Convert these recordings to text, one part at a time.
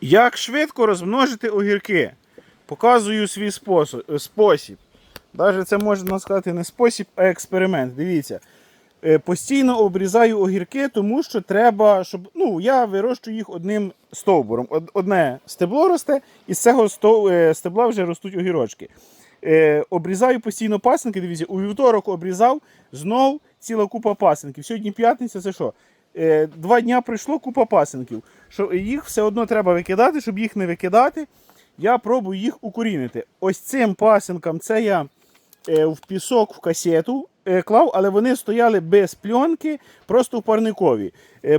Як швидко розмножити огірки? Показую свій спосіб. Навіть це можна сказати не спосіб, а експеримент. Дивіться. Е, Постійно обрізаю огірки, тому що треба, щоб. Ну, я вирощую їх одним стовбуром. Одне стебло росте, і з цього е, стебла вже ростуть огірочки. Е, обрізаю постійно пасинки. Дивіться, у вівторок обрізав, знов ціла купа пасинків. Сьогодні п'ятниця, це що? Е, два дня пройшло купа пасинків. Що їх все одно треба викидати, щоб їх не викидати. Я пробую їх укорінити. Ось цим пасинкам це я е, в пісок в касету е, клав, але вони стояли без пленки, просто в парникові.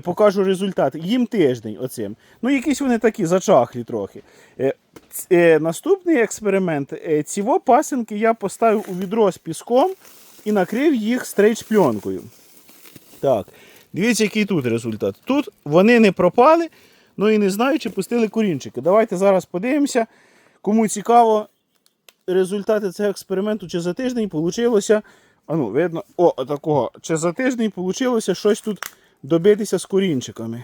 Покажу результат. Їм тиждень оцим. Ну, якісь вони такі зачахлі трохи. Наступний експеримент. Ці пасинки я поставив у відро з піском і накрив їх стрейч пленкою. Так, дивіться, який тут результат. Тут вони не пропали, ну і не знаю, чи пустили корінчики. Давайте зараз подивимося. Кому цікаво результати цього експерименту, чи за тиждень вийшло. А ну, видно, о, такого. Чи за тиждень вийшло щось тут добитися з корінчиками.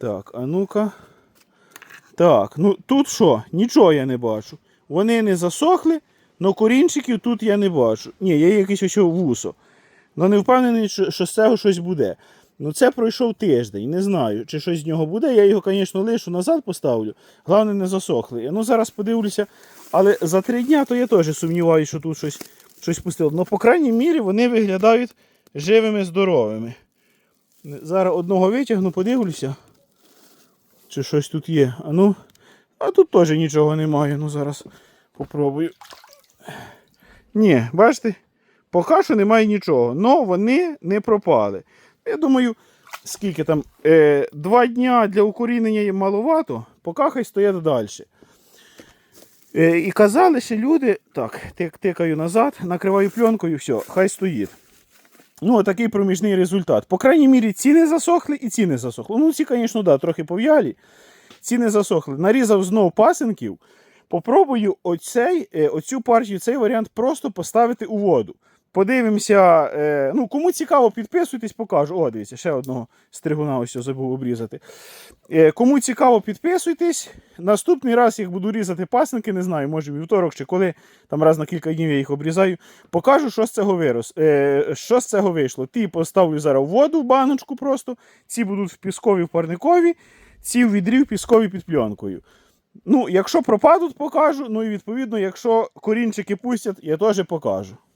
Так, а ну-ка. Так, ну тут що? Нічого я не бачу. Вони не засохли, але корінчиків тут я не бачу. Ні, є якесь ось вусо. Ну не впевнений, що, з цього щось буде. Ну це пройшов тиждень, не знаю, чи щось з нього буде. Я його, звісно, лишу назад поставлю. Головне, не засохли. Ну зараз подивлюся. Але за три дня то я теж сумніваюся, що тут щось, щось пустило. Ну, по крайній мірі, вони виглядають живими, здоровими. Зараз одного витягну, подивлюся, чи щось тут є. А ну, а тут теж нічого немає. Ну зараз попробую. Ні, бачите, поки що немає нічого. Но вони не пропали. Я думаю, скільки там, е, два дня для укорінення маловато, поки хай стоять далі. Е, і казали, що люди, так, тик, тикаю назад, накриваю пленкою, все, хай стоїть. Ну, такий проміжний результат. По крайній мірі, ці не засохли і ці не засохли. Ну, ці, звісно, да, трохи пов'ялі. Ці не засохли. Нарізав знов пасинків. Попробую оцей, е, оцю партію, цей варіант просто поставити у воду. Подивимося. Е, ну, кому цікаво, підписуйтесь, покажу. О, дивіться, ще одного стригуна ось забув обрізати. Е, кому цікаво, підписуйтесь. Наступний раз їх буду різати пасинки, не знаю, може вівторок чи коли, там раз на кілька днів я їх обрізаю. Покажу, що з цього вирос. Е, що з цього вийшло. Ті поставлю зараз в воду в баночку просто. Ці будуть в піскові в парникові, ці в відрі в піскові під пленкою. Ну, якщо пропадуть, покажу. Ну і відповідно, якщо корінчики пустять, я теж покажу.